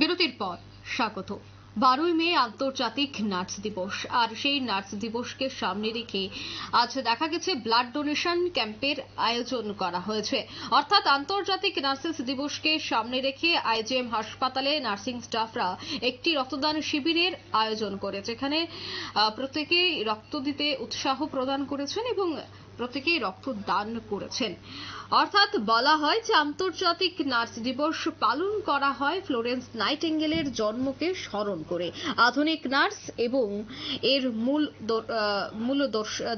বিরতির পর স্বাগত। বারোই মে আন্তর্জাতিক নার্স দিবস, আর সেই নার্স দিবসকে সামনে রেখে আজ দেখা গেছে ব্লাড ডোনেশন ক্যাম্পের আয়োজন করা হয়েছে। অর্থাৎ আন্তর্জাতিক নার্সেস দিবসকে সামনে রেখে আইজিএম হাসপাতালে নার্সিং স্টাফরা একটি রক্তদান শিবিরের আয়োজন করে যেখানে প্রত্যেকেই রক্ত দিতে উৎসাহ প্রদান করেছেন এবং প্রত্যেকেই রক্তদান করেছেন। অর্থাৎ বলা হয় যে আন্তর্জাতিক নার্স দিবস পালন করা হয় ফ্লোরেন্স নাইটেঙ্গেলের জন্মকে স্মরণ করে। আধুনিক নার্স এবং এর মূল মূল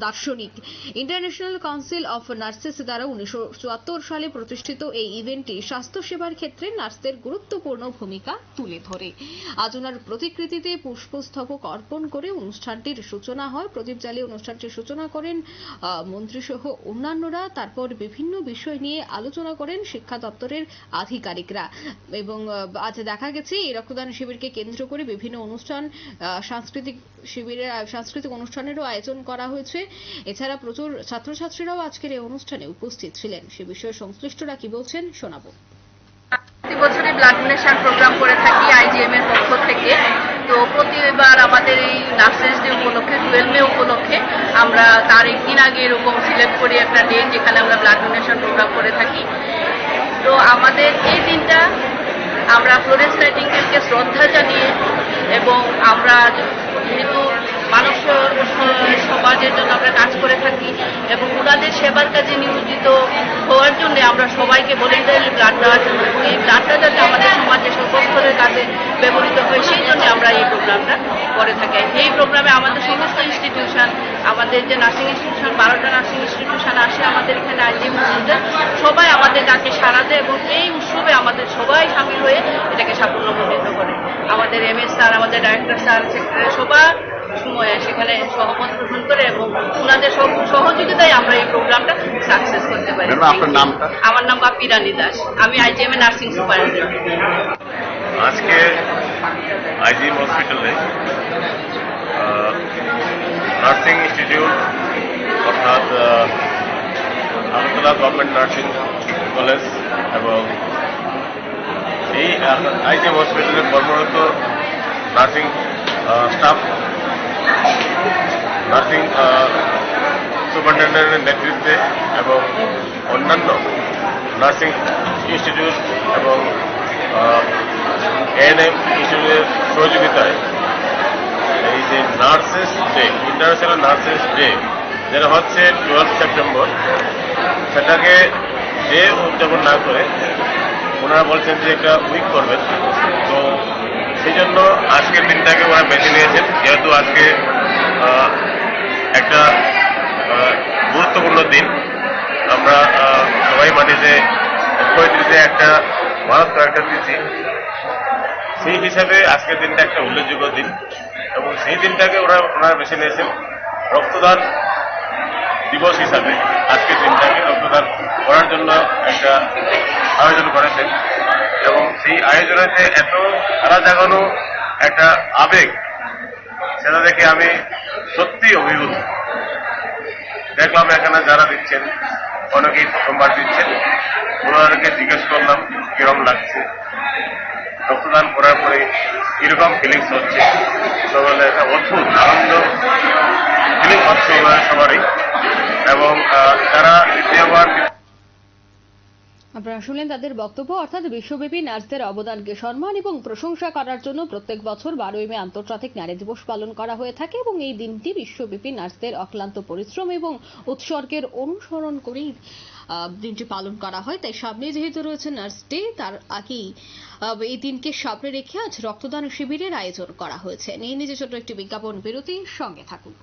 দার্শনিক। ইন্টারন্যাশনাল কাউন্সিল অফ নার্সেস দ্বারা উনিশশো চুয়াত্তর সালে প্রতিষ্ঠিত এই ইভেন্টটি স্বাস্থ্যসেবার ক্ষেত্রে নার্সদের গুরুত্বপূর্ণ ভূমিকা তুলে ধরে। আজ ওনার প্রতিকৃতিতে পুষ্পস্তবক অর্পণ করে অনুষ্ঠানটির সূচনা হয়। প্রদীপ জ্বালিয়ে অনুষ্ঠানটির সূচনা করেন আহ, মন্ত্রীসহ অন্যান্যরা তারপর বিভিন্ন বিষয় নিয়ে আলোচনা করেন শিক্ষা দপ্তরের আধিকারিকরা। এবং আজ দেখা গেছে এই রক্তদান শিবিরকে কেন্দ্র করে বিভিন্ন অনুষ্ঠান সাংস্কৃতিক শিবিরের সাংস্কৃতিক অনুষ্ঠানেরও আয়োজন করা হয়েছে। এছাড়া প্রচুর ছাত্রছাত্রীরাও আজকের এই অনুষ্ঠানে উপস্থিত ছিলেন। সে বিষয়ে সংশ্লিষ্টরা কি বলছেন শোনাবো। প্রতি বছরই ব্লাড ডোনেশন প্রোগ্রাম করে থাকি আইজিএম এর পক্ষ থেকে। তো প্রতিবার আমাদের এই নার্সেস ডে উপলক্ষে টুয়েলভ মে উপলক্ষে আমরা তার একদিন আগে এরকম সিলেক্ট করি একটা ডেট যেখানে আমরা ব্লাড ডোনেশন প্রোগ্রাম করে থাকি। তো আমাদের এই দিনটা আমরা ফ্লোরেন্স নাইটিঙ্গেলকে শ্রদ্ধা জানিয়ে এবং আমরা যেহেতু মানুষ সমাজের জন্য আমরা কাজ করে থাকি এবং ওনাদের সেবার কাজে নিয়োজিত হওয়ার জন্য আমরা সবাইকে ভলেন্টারি ব্লাড দেওয়ার জন্য এই ব্লাডটা যাতে আমাদের সমাজে সর্বস্তরের কাজে ব্যবহৃত হয়, সেই জন্য আমরা এই প্রোগ্রামটা করে থাকি। এই প্রোগ্রামে আমাদের সমস্ত ইনস্টিটিউশন আমাদের যে নার্সিং ইনস্টিটিউশন বারোটা নার্সিং ইনস্টিটিউশন আসে আমাদের এখানে আইজি মসজিদে সবাই আমাদের ডাকে সারা দেয় এবং এই উৎসবে আমাদের সবাই সামিল হয়ে এটাকে সাফল্যমণ্ডিত করে। আমাদের এম এস স্যার, আমাদের ডাইরেক্টর স্যার, সেক্রেটারি, সবার সেখানে সহমত পোষণ করে এবং ওনাদের সহযোগিতায় আমরা এই প্রোগ্রামটা সাকসেস করতে পারি। আপনার নামটা? আমার নাম বাপি রানী দাস। আমি আইজিএম এ নার্সিং সুপারিনটেন্ডেন্ট আজকে আইজিএম হসপিটালে নার্সিং ইনস্টিটিউট অর্থাৎ আগরতলা গভর্নমেন্ট নার্সিং কলেজ এবং এই আইজিএম হসপিটালে কর্মরত নার্সিং স্টাফ নার্সিং সুপারিনটেন্ডেন্টের নেতৃত্বে এবং অন্যান্য নার্সিং ইনস্টিটিউট এবং এএনএম ইনস্টিটিউটের সহযোগিতায় এই যে nurses day international nurses day, যেটা হচ্ছে টুয়েলভ সেপ্টেম্বর সেটাকে ডে উদযাপন না করে ওনারা বলছেন যে একটা উইক করবেন। তো সেই জন্য আজকের দিনটাকে ওরা বেছে নিয়েছেন, যেহেতু আজকে একটা গুরুত্বপূর্ণ দিন। আমরা সবাই মানি যে পঁয়ত্রিশে একটা ভারত একটা দিচ্ছি সেই হিসাবে আজকের দিনটা একটা উল্লেখযোগ্য দিন এবং সেই দিনটাকে ওরা, ওনারা বেছে নিয়েছেন রক্তদান দিবস হিসাবে। আজকের দিনটাকে রক্তদান করার জন্য একটা আয়োজন করেছেন এবং সেই আয়োজনেতে এত সারা জাগানো একটা আবেগ, সেটা দেখে আমি সত্যি অভিভূত। দেখলাম এখানে যারা দিচ্ছেন, অনেকেই প্রথমবার দিচ্ছেন। ওনাদেরকে জিজ্ঞেস করলাম, কিরম লাগছে? রক্তদান করার পরে কীরকম ফিলিংস হচ্ছে? বলে একটা অদ্ভুত, আনন্দ। ফিলিংস হচ্ছে ওনাদের সবারই। এবং তারা দ্বিতীয়বার আপনারা শুনলেন তাদের বক্তব্য, অর্থাৎ বিশ্বব্যাপী নার্সদের অবদানকে সম্মান এবং প্রশংসা করার জন্য প্রত্যেক বছর বারোই মে আন্তর্জাতিক নারী দিবস পালন করা হয়ে থাকে এবং এই দিনটি বিশ্বব্যাপী নার্সদের অক্লান্ত পরিশ্রম এবং উৎসর্গের অনুসরণ করেই দিনটি পালন করা হয়। তাই সামনে যেহেতু রয়েছে নার্স ডে, তার আগেই এই দিনকে সামনে রেখে আজ রক্তদান শিবিরের আয়োজন করা হয়েছে। নিয়ে নিজে ছোট একটি বিজ্ঞাপন বিরতি সঙ্গে থাকুন।